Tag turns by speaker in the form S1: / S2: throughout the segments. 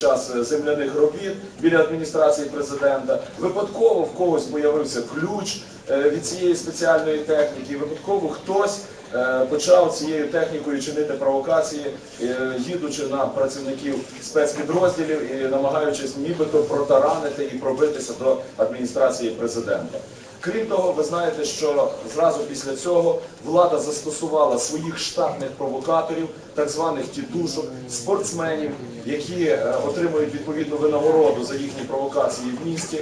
S1: час е, земляних робіт біля адміністрації президента. Випадково в когось появився ключ е, від цієї спеціальної техніки. Випадково хтось е, почав цією технікою чинити провокації, їдучи на працівників спецпідрозділів і намагаючись нібито протаранити і пробитися до адміністрації президента. Крім того, ви знаєте, що зразу після цього влада застосувала своїх штатних провокаторів, так званих тітушок, спортсменів, які е, отримують відповідну винагороду за їхні провокації в місті.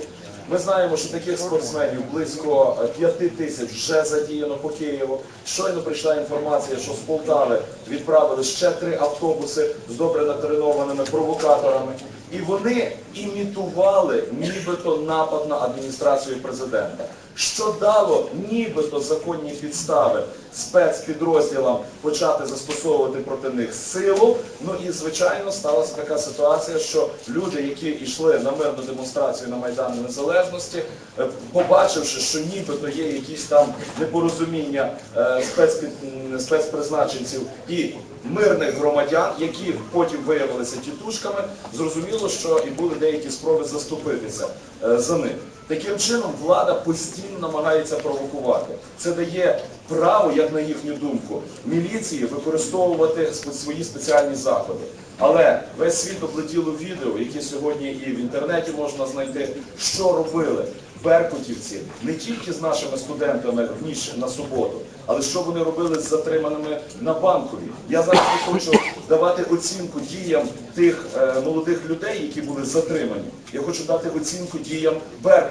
S1: Ми знаємо, що таких спортсменів близько е, п'яти тисяч вже задіяно по Києву. Щойно прийшла інформація, що з Полтави відправили ще три автобуси з добре натренованими провокаторами. І вони імітували нібито напад на адміністрацію президента, що дало нібито законні підстави спецпідрозділам почати застосовувати проти них силу. Ну і звичайно сталася така ситуація, що люди, які йшли на мирну демонстрацію на Майдані Незалежності, е, побачивши, що нібито є якісь там непорозуміння е, спецпід- м, спецпризначенців і мирних громадян, які потім виявилися тітушками, зрозуміло, що і були деякі спроби заступитися е, за них. Таким чином, влада постійно намагається провокувати. Це дає право, як на їхню думку, міліції використовувати свої спеціальні заходи. Але весь світ облетіло відео, які сьогодні і в інтернеті можна знайти, що робили беркутівці не тільки з нашими студентами в ніч на суботу, але що вони робили з затриманими на банковій. Я зараз не хочу давати оцінку діям тих е, молодих людей, які були затримані. Я хочу дати оцінку діям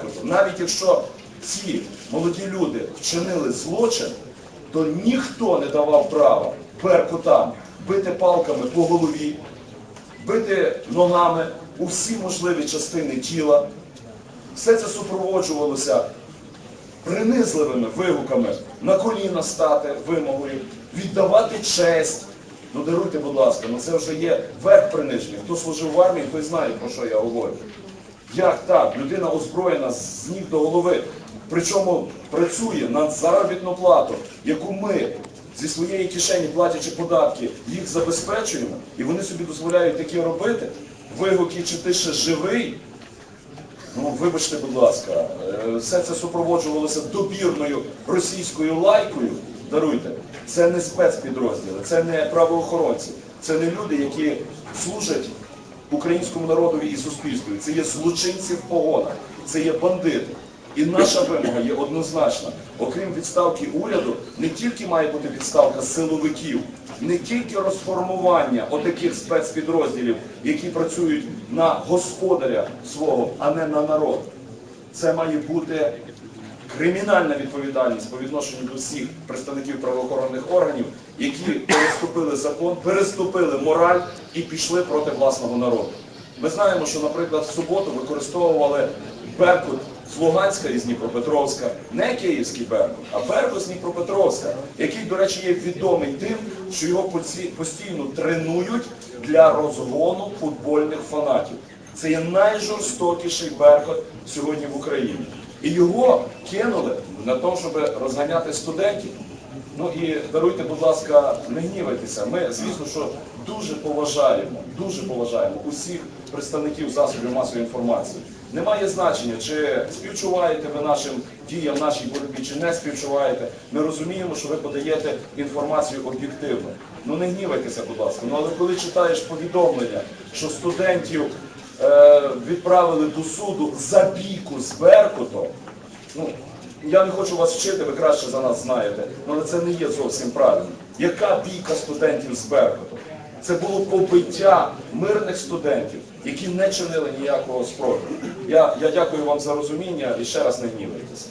S1: Беркуту. Навіть якщо ці молоді люди вчинили злочин, то ніхто не давав права Беркутам бити палками по голові, бити ногами у всі можливі частини тіла. Все це супроводжувалося принизливими вигуками на коліна стати вимогою, віддавати честь. Ну даруйте, будь ласка, ну це вже є верх приниження. Хто служив в армії, той знає, про що я говорю. Як так? Людина озброєна з ніг до голови, причому працює на заробітну плату, яку ми зі своєї кишені, платячи податки, їх забезпечуємо, і вони собі дозволяють таке робити. Вигуки, чи ти ще живий, Ну, вибачте, будь ласка, е, все це супроводжувалося добірною російською лайкою. Даруйте, це не спецпідрозділи, це не правоохоронці, це не люди, які служать українському народові і суспільству. Це є злочинці в погонах, це є бандити. І наша вимога є однозначна. Окрім відставки уряду, не тільки має бути відставка силовиків, не тільки розформування отаких спецпідрозділів, які працюють на господаря свого, а не на народ. Це має бути кримінальна відповідальність по відношенню до всіх представників правоохоронних органів, які переступили закон, переступили мораль і пішли проти власного народу. Ми знаємо, що, наприклад, в суботу використовували Беркут з Луганська і з Дніпропетровська, не київський Беркут, а Беркут з Дніпропетровська, який, до речі, є відомий тим, що його постійно тренують для розгону футбольних фанатів. Це є найжорстокіший Беркут сьогодні в Україні. І його кинули на те, щоб розганяти студентів. Ну і даруйте, будь ласка, не гнівайтеся. Ми, звісно, що дуже поважаємо, дуже поважаємо усіх представників засобів масової інформації. Немає значення, чи співчуваєте ви нашим діям, нашій боротьбі, чи не співчуваєте. Ми розуміємо, що ви подаєте інформацію об'єктивно. Ну не гнівайтеся, будь ласка. Ну але коли читаєш повідомлення, що студентів відправили до суду за бійку з Беркутом, ну я не хочу вас вчити, ви краще за нас знаєте, але це не є зовсім правильно. Яка бійка студентів з Беркутом? Це було побиття мирних студентів, які не чинили ніякого спротиву. Я, я дякую вам за розуміння і ще раз не гнівайтеся.